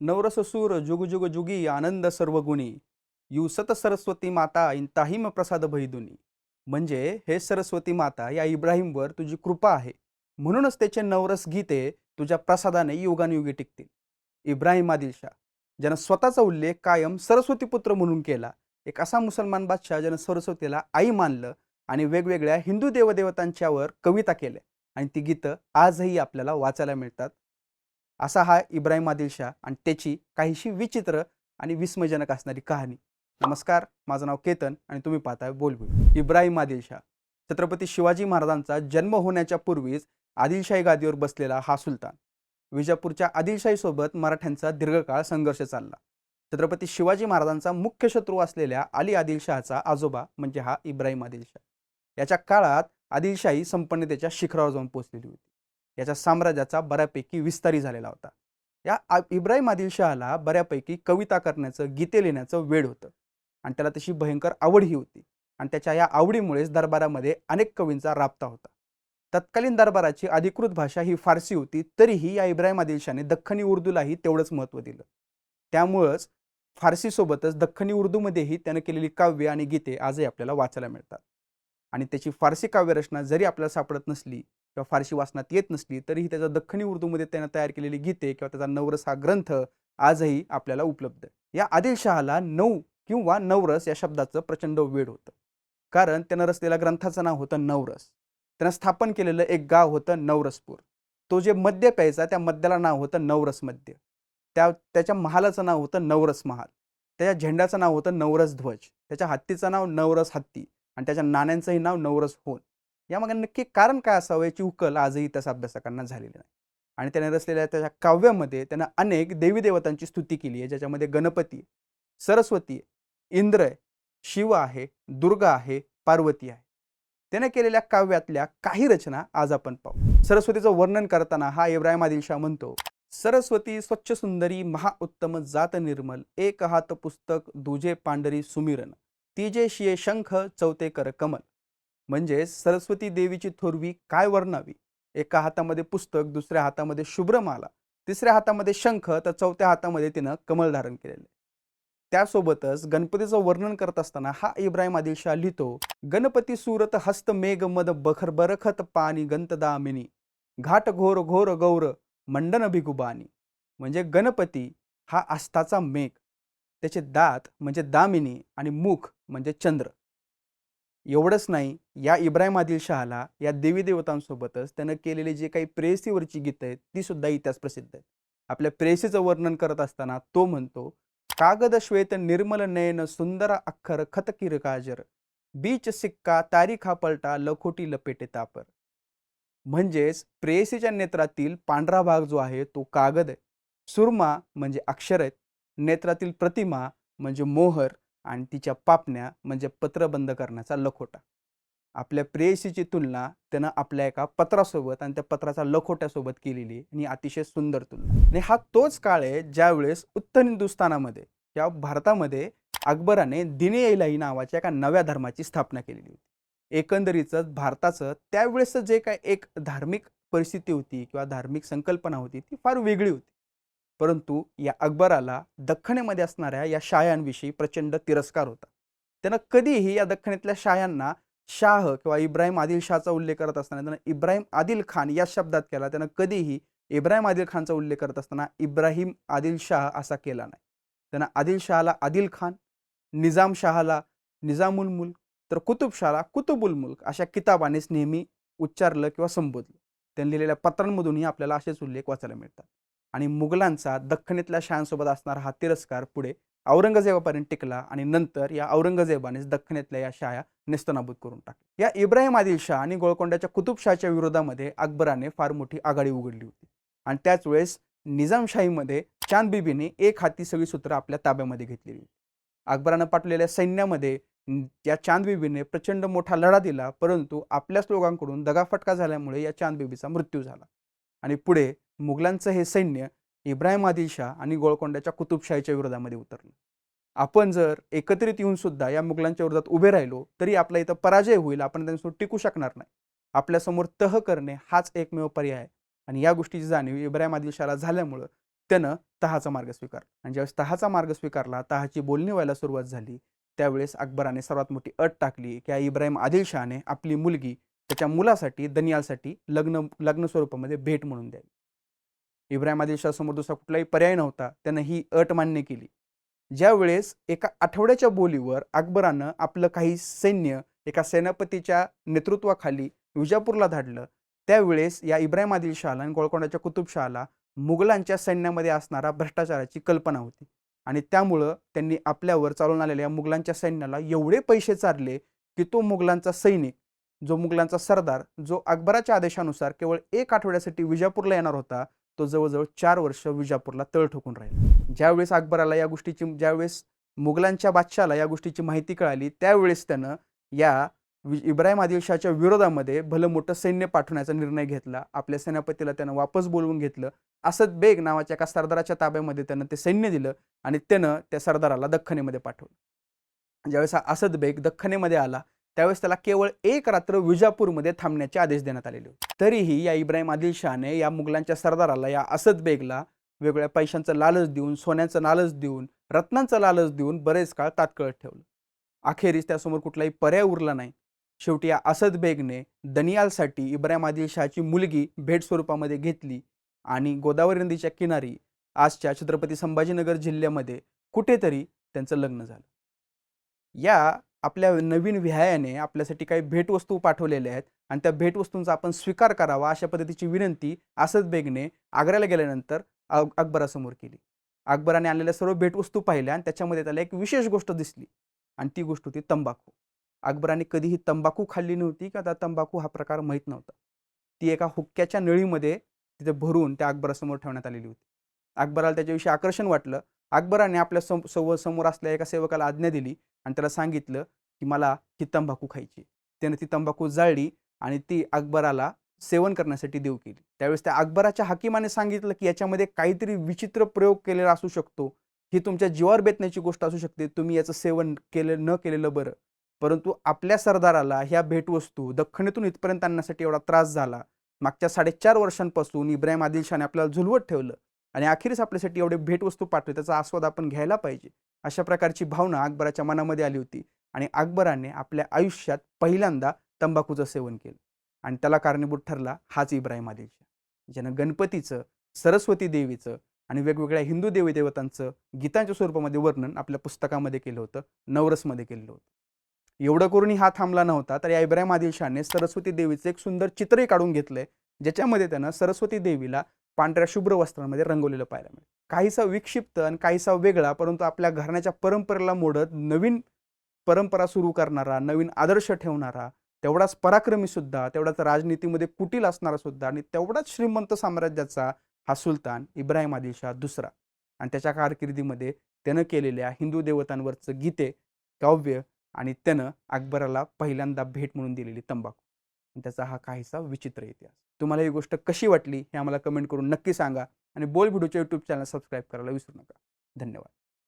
नवरस सूर जुग जुग जुगी आनंद सर्व गुणी यू सत सरस्वती माता इंताहिम प्रसाद भैदुनी म्हणजे हे सरस्वती माता या इब्राहिमवर तुझी कृपा आहे. म्हणूनच त्याचे नवरस गीते तुझ्या प्रसादाने युगानुयुगी टिकतील. इब्राहिम आदिलशाह ज्यानं स्वतःचा उल्लेख कायम सरस्वती पुत्र म्हणून केला. एक असा मुसलमान बादशाह ज्यानं सरस्वतीला आई मानलं आणि वेगवेगळ्या हिंदू देवदेवतांच्यावर कविता केल्या. आणि ती गीतं आजही आपल्याला वाचायला मिळतात. असा हा इब्राहिम आदिलशाह आणि त्याची काहीशी विचित्र आणि विस्मयजनक असणारी कहाणी. नमस्कार माझं नाव केतन आणि तुम्ही पाहताय बोलबुल. इब्राहिम आदिलशाह छत्रपती शिवाजी महाराजांचा जन्म होण्याच्या पूर्वीच आदिलशाही गादीवर बसलेला हा सुलतान. विजापूरच्या आदिलशाहीसोबत मराठ्यांचा दीर्घकाळ संघर्ष चालला. छत्रपती शिवाजी महाराजांचा मुख्य शत्रू असलेल्या अली आदिलशहाचा आजोबा म्हणजे हा इब्राहिम आदिलशाह. याच्या काळात आदिलशाही संपन्नतेच्या शिखरावर जाऊन पोहोचलेली होती. याच्या साम्राज्याचा बऱ्यापैकी विस्तारी झालेला होता. या इब्राहिम आदिलशहाला बऱ्यापैकी कविता करण्याचं गीते लिहिण्याचं वेळ होतं. आणि त्याला तशी भयंकर आवडही होती. आणि त्याच्या या आवडीमुळेच दरबारामध्ये अनेक कवींचा राबता होता. तत्कालीन दरबाराची अधिकृत भाषा ही फारसी होती तरीही या इब्राहिम आदिलशाने दख्खनी उर्दूलाही तेवढंच महत्त्व दिलं. त्यामुळंच फारसीसोबतच दख्खनी उर्दूमध्येही त्यानं केलेली काव्य आणि गीते आजही आपल्याला वाचायला मिळतात. आणि त्याची फारसी काव्यरचना जरी आपल्याला सापडत नसली किंवा फारशी वाचनात येत नसली तरीही त्याचा दख्खनी उर्दूमध्ये त्यानं तयार केलेली गीते किंवा त्याचा नवरस हा ग्रंथ आजही आपल्याला उपलब्ध या आदिलशहाला नऊ किंवा नवरस या शब्दाचं प्रचंड वेळ होतं. कारण त्यानं रचलेल्या ग्रंथाचं नाव होतं नवरस. त्यानं स्थापन केलेलं एक गाव होतं नवरसपूर. तो जे मद्य प्यायचा त्या मद्याला नाव होतं नवरस मद्य. त्या त्याच्या महालाचं नाव होतं नवरस महाल. त्याच्या झेंड्याचं नाव होतं नवरस ध्वज. त्याच्या हत्तीचं नाव नवरस हत्ती. आणि त्याच्या नाण्यांचंही नाव नवरस होन यामागे नक्की कारण काय असावं याची उकल आजही इतिहास अभ्यासकांना झालेली नाही. आणि त्याने रचलेल्या त्याच्या काव्यामध्ये त्यानं अनेक देवीदेवतांची स्तुती केली आहे ज्याच्यामध्ये गणपती सरस्वती इंद्र आहे शिव आहे दुर्गा आहे पार्वती आहे. त्याने केलेल्या काव्यातल्या काही रचना आज आपण पाहू. सरस्वतीचं वर्णन करताना हा इब्राहिम आदिलशाह म्हणतो सरस्वती स्वच्छ सुंदरी महाउत्तम जात निर्मल एक हात पुस्तक दुजे पांढरी सुमिरन तिजे शिये शंख चौथे कर कमल. म्हणजे सरस्वती देवीची थोरवी काय वर्णावी? एका हातामध्ये पुस्तक दुसऱ्या हातामध्ये शुभ्रमाला तिसऱ्या हातामध्ये शंख तर चौथ्या हातामध्ये तिनं कमल धारण केलेलं त्यासोबतच गणपतीचं वर्णन करत असताना हा इब्राहिम आदिलशाह लिहितो गणपती सुरत हस्त मेघ मद बखर बरखत पाणी गंतदामिनी घाट घोर घोर गौर मंडन भिगुबानी म्हणजे गणपती हा आस्थाचा मेघ त्याचे दात म्हणजे दामिनी आणि मुख म्हणजे चंद्र. एवढंच नाही या इब्राहिम आदिल शहाला या देवी देवतांसोबतच त्यानं केलेली जे काही प्रेयसीवरची गीतं आहेत ती सुद्धा इतिहास प्रसिद्ध आहेत. आपल्या प्रेयसीचं वर्णन करत असताना तो म्हणतो कागद श्वेत निर्मल नयन सुंदर अक्षर खतकीर काजर बीच सिक्का तारीखा पलटा लखोटी लपेटे तापर. म्हणजेच प्रेयसीच्या नेत्रातील पांढरा भाग जो आहे तो कागद आहे. सुरमा म्हणजे अक्षर आहेत. नेत्रातील प्रतिमा म्हणजे मोहर आणि तिच्या पापण्या म्हणजे पत्र बंद करण्याचा लखोटा. आपल्या प्रेयसीची तुलना त्यानं आपल्या एका पत्रासोबत आणि त्या पत्राचा लखोट्यासोबत केलेली आणि अतिशय सुंदर तुलना. आणि हा तोच काळ आहे ज्यावेळेस उत्तर हिंदुस्थानामध्ये या भारतामध्ये अकबराने दिने इलाही नावाच्या एका नव्या धर्माची स्थापना केलेली होती. एकंदरीतच भारताचं त्यावेळेस जे काय एक धार्मिक परिस्थिती होती किंवा धार्मिक संकल्पना होती ती फार वेगळी होती. परंतु या अकबराला दख्खनेमध्ये असणाऱ्या या शायांविषयी प्रचंड तिरस्कार होता. त्यानं कधीही या दख्खनेतल्या शायांना शाह किंवा इब्राहिम आदिल शाहचा उल्लेख करत असताना त्यानं इब्राहिम आदिल खान या शब्दात केला त्यानं कधीही इब्राहिम आदिल खानचा उल्लेख करत असताना इब्राहिम आदिल शाह असा केला नाही. त्यानं आदिल आदिल खान निजाम शहाला निजामुल मुल्क तर कुतुबशाला कुतुबुल मुल्क अशा किताबानेच नेहमी उच्चारलं किंवा संबोधलं. त्यांनी लिहिलेल्या पत्रांमधूनही आपल्याला असेच उल्लेख वाचायला मिळतात. आणि मुघलांचा दख्खनेतल्या शहांसोबत असणारा हा तिरस्कार पुढे औरंगजेबापर्यंत टिकला आणि नंतर या औरंगजेबानेच दख्खनेतल्या या शाया नेस्तनाबूत करून टाकल्या. या इब्राहिम आदिल शाह आणि गोळकोंड्याच्या कुतुबशाहच्या विरोधामध्ये अकबराने फार मोठी आघाडी उघडली होती. आणि त्याच वेळेस निजामशाहीमध्ये चांदबिबीने एक हाती सगळी सूत्र आपल्या ताब्यामध्ये घेतलेली होती. अकबरानं पाठवलेल्या सैन्यामध्ये या चांदबिबीने प्रचंड मोठा लढा दिला परंतु आपल्याच लोकांकडून दगाफटका झाल्यामुळे या चांदबिबीचा मृत्यू झाला. आणि पुढे मुघलांचं हे सैन्य इब्राहिम आदिलशाह आणि गोळकोंड्याच्या कुतुबशाहीच्या विरोधामध्ये उतरलं. आपण जर एकत्रित येऊन सुद्धा या मुघलांच्या विरोधात उभे राहिलो तरी आपला इथं पराजय होईल आपण त्यांच्यासमोर टिकू शकणार नाही. आपल्यासमोर तह करणे हाच एकमेव पर्याय आहे. आणि या गोष्टीची जाणीव इब्राहिम आदिलशाला झाल्यामुळं त्यानं तहाचा मार्ग स्वीकारला. आणि ज्यावेळेस तहाचा मार्ग स्वीकारला तहाची बोलणी व्हायला सुरुवात झाली त्यावेळेस अकबराने सर्वात मोठी अट टाकली की या इब्राहिम आदिलशाहने आपली मुलगी त्याच्या मुलासाठी दनियालसाठी लग्न लग्न स्वरूपामध्ये भेट म्हणून द्यावी. इब्राहिम आदिलशाहसमोर दुसरा कुठलाही पर्याय नव्हता त्यानं ही अट मान्य केली. ज्यावेळेस एका आठवड्याच्या बोलीवर अकबरानं आपलं काही सैन्य एका सेनापतीच्या नेतृत्वाखाली विजापूरला धाडलं त्यावेळेस या इब्राहिम आदिलशहाला आणि गोळकोंडाच्या कुतुबशहाला मुघलांच्या सैन्यामध्ये असणारा भ्रष्टाचाराची कल्पना होती. आणि त्यामुळं त्यांनी आपल्यावर चालून आलेल्या मुघलांच्या सैन्याला एवढे पैसे चारले की तो मुघलांचा सैनिक जो मुघलांचा सरदार जो अकबराच्या आदेशानुसार केवळ एक आठवड्यासाठी विजापूरला येणार होता तो जवळजवळ चार वर्ष विजापूरला तळ ठोकून राहिला. ज्यावेळेस अकबराला या गोष्टीची ज्यावेळेस मुघलांच्या बादशाला या गोष्टीची माहिती कळाली त्यावेळेस त्यानं या इब्राहिम आदिलशाहच्या विरोधामध्ये भलं मोठं सैन्य पाठवण्याचा निर्णय घेतला. आपल्या सेनापतीला त्यानं वापस बोलवून घेतलं. असद बेग नावाच्या एका सरदाराच्या ताब्यामध्ये त्यानं ते सैन्य दिलं आणि त्यानं त्या सरदाराला दख्खनेमध्ये पाठवलं. ज्यावेळेस हा असद बेग दख्खनेमध्ये आला त्यावेळेस त्याला केवळ एक रात्र विजापूरमध्ये थांबण्याचे आदेश देण्यात आलेले होते. तरीही या इब्राहिम आदिलशहाने या मुघलांच्या सरदाराला या असद बेगला वेगवेगळ्या पैशांचं लालच देऊन सोन्याचं लालच देऊन रत्नांचं लालच देऊन बरेच काळ तात्कळत ठेवलं. अखेरीस त्यासमोर कुठलाही पर्याय उरला नाही. शेवटी या असद बेगने दनियालसाठी इब्राहिम आदिलशहाची मुलगी भेट स्वरूपामध्ये घेतली आणि गोदावरी नदीच्या किनारी आजच्या छत्रपती संभाजीनगर जिल्ह्यामध्ये कुठेतरी त्यांचं लग्न झालं. या आपल्या नवीन विहायाने आपल्यासाठी काही भेटवस्तू पाठवलेल्या आहेत. आणि त्या भेटवस्तूंचा आपण स्वीकार करावा अशा पद्धतीची विनंती असद बेगने आग्र्याला गेल्यानंतर अकबरासमोर केली. अकबराने आणलेल्या सर्व भेटवस्तू पाहिल्या आणि त्याच्यामध्ये त्याला एक विशेष गोष्ट दिसली आणि ती गोष्ट होती तंबाखू. अकबराने कधीही तंबाखू खाल्ली नव्हती का त्या तंबाखू हा प्रकार माहीत नव्हता. ती एका हुक्क्याच्या नळीमध्ये तिथे भरून त्या अकबरासमोर ठेवण्यात आलेली होती. अकबराला त्याच्याविषयी आकर्षण वाटलं अकबराने आपल्या सम सव समोर असलेल्या एका सेवकाला आज्ञा दिली आणि त्याला सांगितलं की मला ही तंबाखू खायची. त्याने ती तंबाखू जाळली आणि ती अकबराला सेवन करण्यासाठी देऊ केली. त्यावेळेस त्या अकबराच्या हाकिमाने सांगितलं की याच्यामध्ये काहीतरी विचित्र प्रयोग केलेला असू शकतो. ही तुमच्या जीवावर बेतण्याची गोष्ट असू शकते. तुम्ही याचं सेवन केलं न केलेलं बरं. परंतु आपल्या सरदाराला ह्या भेटवस्तू दख्खनेतून इथपर्यंत आणण्यासाठी एवढा त्रास झाला. मागच्या साडेचार वर्षांपासून इब्राहिम आदिलशाने आपल्याला झुलवत ठेवलं. आणि अखेरीस आपल्यासाठी एवढे भेटवस्तू पाठवली त्याचा आस्वाद आपण घ्यायला पाहिजे. अशा प्रकारची भावना अकबराच्या मनामध्ये आली होती आणि अकबराने आपल्या आयुष्यात पहिल्यांदा तंबाखूचं सेवन केलं. आणि त्याला कारणीभूत ठरला हाच इब्राहिम आदिलशाह. ज्यानं गणपतीचं सरस्वती देवीचं आणि वेगवेगळ्या हिंदू देवी देवतांचं गीतांच्या स्वरूपामध्ये वर्णन आपल्या पुस्तकामध्ये केलं होतं नवरसमध्ये केलेलं होतं. एवढं करूनही हा थांबला नव्हता तर या इब्राहिम आदिलशाहने सरस्वती देवीचं एक सुंदर चित्रही काढून घेतलंय ज्याच्यामध्ये त्यानं सरस्वती देवीला पांढऱ्या शुभ्र वस्त्रांमध्ये रंगवलेलं पाहायला मिळेल. काहीसा विक्षिप्त आणि काहीसा वेगळा परंतु आपल्या घराण्याच्या परंपरेला मोडत नवीन परंपरा सुरू करणारा नवीन आदर्श ठेवणारा तेवढाच पराक्रमी सुद्धा तेवढाच राजनीतीमध्ये कुटील असणारा सुद्धा आणि तेवढाच श्रीमंत साम्राज्याचा हा सुलतान इब्राहिम आदिलशाह दुसरा. आणि त्याच्या कारकिर्दीमध्ये त्यानं केलेल्या हिंदू देवतांवरचं गीते काव्य आणि त्यानं अकबराला पहिल्यांदा भेट म्हणून दिलेली तंबाखू. आणि त्याचा हा काहीसा विचित्र इतिहास. तुम्हाला ही गोष्ट कशी वाटली हे आम्हाला कमेंट करून नक्की सांगा. आणि बोल व्हिडिओच्या यूट्यूब चॅनल सबस्क्राईब करायला विसरू नका. धन्यवाद.